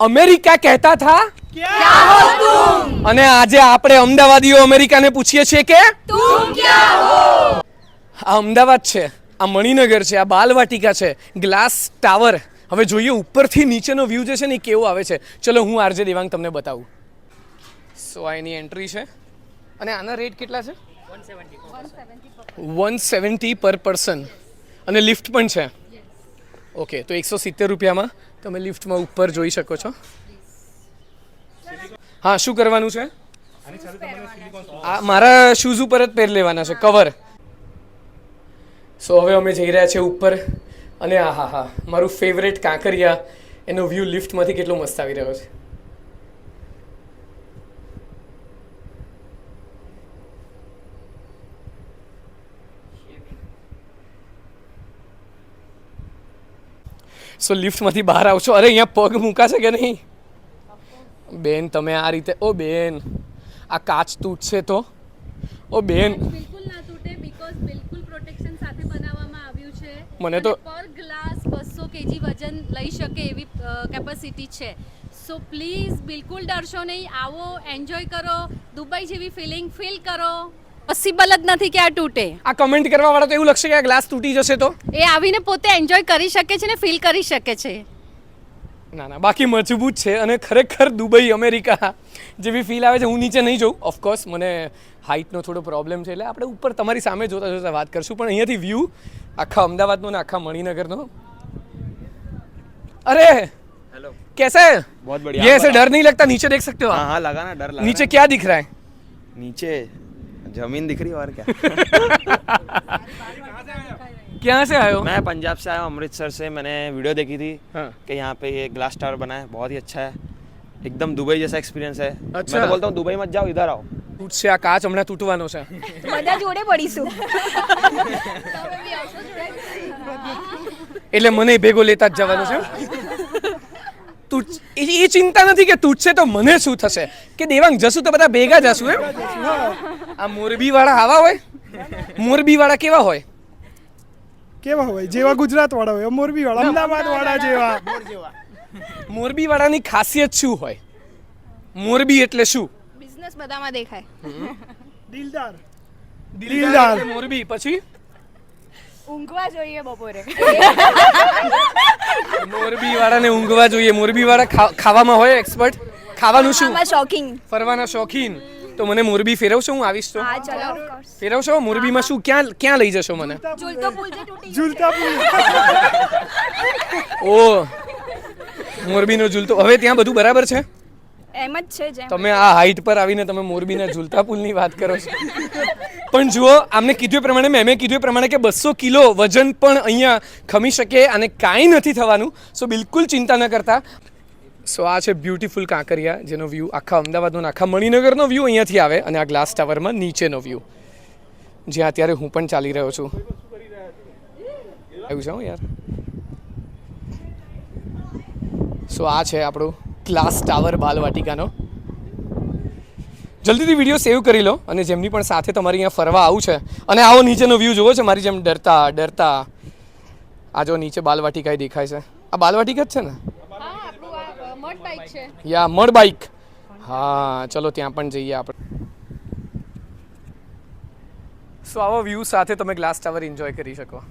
America કહેતા થા? અને આજે આપણે અમદાવાદીઓ અમેરિકાને પૂછીએ છીએ કે આ અમદાવાદ છે આ મણિનગર છે આ બાલવાટિકા છે ગ્લાસ ટાવર. હવે જોઈએ ઉપરથી નીચેનો વ્યૂ જે છે ને એ કેવો આવે છે. ચલો હું આરજે દેવાંગ તમને બતાવું. સો આ એની એન્ટ્રી છે. અને આના રેટ કેટલા છે? વન સેવન્ટી પર પર્સન અને લિફ્ટ પણ છે. ઓકે તો એકસો સિત્તેર રૂપિયામાં તમે લિફ્ટમાં ઉપર જોઈ શકો છો. હા, શું કરવાનું છે? આ મારા શૂઝ ઉપર જ પહેરી લેવાના છે કવર સો હવે અમે જઈ રહ્યા છીએ ઉપર. અને આ હા હા, મારું ફેવરેટ કાંકરિયા, એનો વ્યૂ લિફ્ટમાંથી કેટલો મસ્ત આવી રહ્યો છે. સો લિફ્ટમાંથી બહાર આવશો? અરે અહીંયા પગ મૂકાશે કે નહીં? બેન તમે આ રીતે ઓ બેન આ કાચ તૂટશે તો? ઓ બેન. બિલકુલ ના તૂટે બીકોઝ બિલકુલ પ્રોટેક્શન સાથે બનાવવામાં આવ્યું છે. મને તો- પર ગ્લાસ બસો કેજી વજન લઈ શકે એવી કેપેસિટી છે. સો પ્લીઝ બિલકુલ ડરશો નહીં. આવો એન્જોય કરો. દુબઈ જેવી ફિલિંગ ફીલ કરો. પોસિબલ જ નથી કે આ તૂટે આ કમેન્ટ કરવા વાળા તો એવું લખશે કે આ ગ્લાસ તૂટી જશે તો એ આવીને પોતે એન્જોય કરી શકે છે ને ફીલ કરી શકે છે ના ના બાકી મજબૂત છે અને ખરેખર દુબઈ અમેરિકા જેવી ફીલ આવે છે હું નીચે નહીં જોઉં ઓફકોર્સ મને હાઇટનો થોડો પ્રોબ્લેમ છે એટલે આપણે ઉપર તમારી સામે જોતા જોતા વાત કરશું પણ અહીંયાથી વ્યૂ આખા અમદાવાદનો ને આખા મણિનગરનો અરે हेलो कैसा है बहुत बढ़िया ये आप ऐसे बताओ। डर नहीं लगता नीचे देख सकते हो हाँ आप हाँ लगा ना डर लगा नीचे क्या दिख रहा है नीचे जमीन दिख रही है और क्या कहाँ से आए हो मैं पंजाब से आया हूँ अमृतसर से मैंने वीडियो देखी थी हाँ। कि यहाँ पे ये ग्लास टावर बना है बहुत ही अच्छा है एकदम दुबई जैसा एक्सपीरियंस है अच्छा। मैं तो बोलता हूँ दुबई मत जाओ इधर आओ તૂટશે આ કાચ હમણાં તૂટવાનો છે બધા જોડે પડીશું એટલે મને ભેગો લેતા જ જવાનું છે તૂટ એ એ ચિંતા નથી કે તૂટશે તો મને શું થશે? કે દેવાંગ જશું તો બધા ભેગા જશું એમ? આ મોરબી વાળા આવા હોય? મોરબી વાળા કેવા હોય? કેવા હોય? જેવા ગુજરાત વાળા હોય મોરબી વાળા અમદાવાદ વાળા જેવા મોરબી વાળાની ખાસિયત શું હોય? મોરબી એટલે શું? બિઝનેસ બધામાં દેખાય. દિલદાર. દિલદાર મોરબી. પછી? ઊંઘવા જોઈએ બપોરે. મોરબી વાળાને ઊંઘવા જોઈએ. મોરબી વાળા ખાવામાં હોય એક્સપર્ટ ખાવાનું શું? શોખીન. ફરવાના શોખીન. તો મને મોરબી ફેરવશો હું આવીશ તો? ફેરવશો? મોરબીમાં શું? ક્યાં ક્યાં લઈ જશો મને? ઝૂલતા પુલ ઓ. મોરબીનો ઝૂલતો. હવે ત્યાં બધું બરાબર છે? એમ જ છે તમે આ હાઈટ પર આવીને તમે મોરબીના ઝૂલતા પુલની વાત કરો છો. પણ જુઓ, આમને કીધું પ્રમાણે મેમે કીધું પ્રમાણે કે બસો કિલો વજન પણ અહીંયા ખમી શકે અને કાંઈ નથી થવાનું. સો બિલકુલ ચિંતા ન કરતા. સો આ છે બ્યુટીફુલ કાંકરિયા, જેનો વ્યૂ આખા અમદાવાદનો આખા મણિનગરનો વ્યૂ અહીંયાથી આવે અને આ ગ્લાસ ટાવરમાં નીચેનો વ્યૂ જ્યાં અત્યારે હું પણ ચાલી રહ્યો છું. આવ્યું છે યાર. સો આ છે આપણું ગ્લાસ ટાવર બાલવાટિકાનો. જલ્દીથી વીડિયો સેવ કરી લો અને જેમની પણ સાથે તમારી અહીંયા ફરવા આવું છે. અને આવો નીચેનો વ્યૂ જોવો છે મારી જેમ ડરતા ડરતા. આ જો નીચે બાલવાટિકા દેખાય છે. આ બાલવાટિકા જ છે ને? યા મડ બાઇક હા ચલો ત્યાં પણ જઈએ આપણે. સો આવો વ્યૂ સાથે તમે ગ્લાસ ટાવર એન્જોય કરી શકો.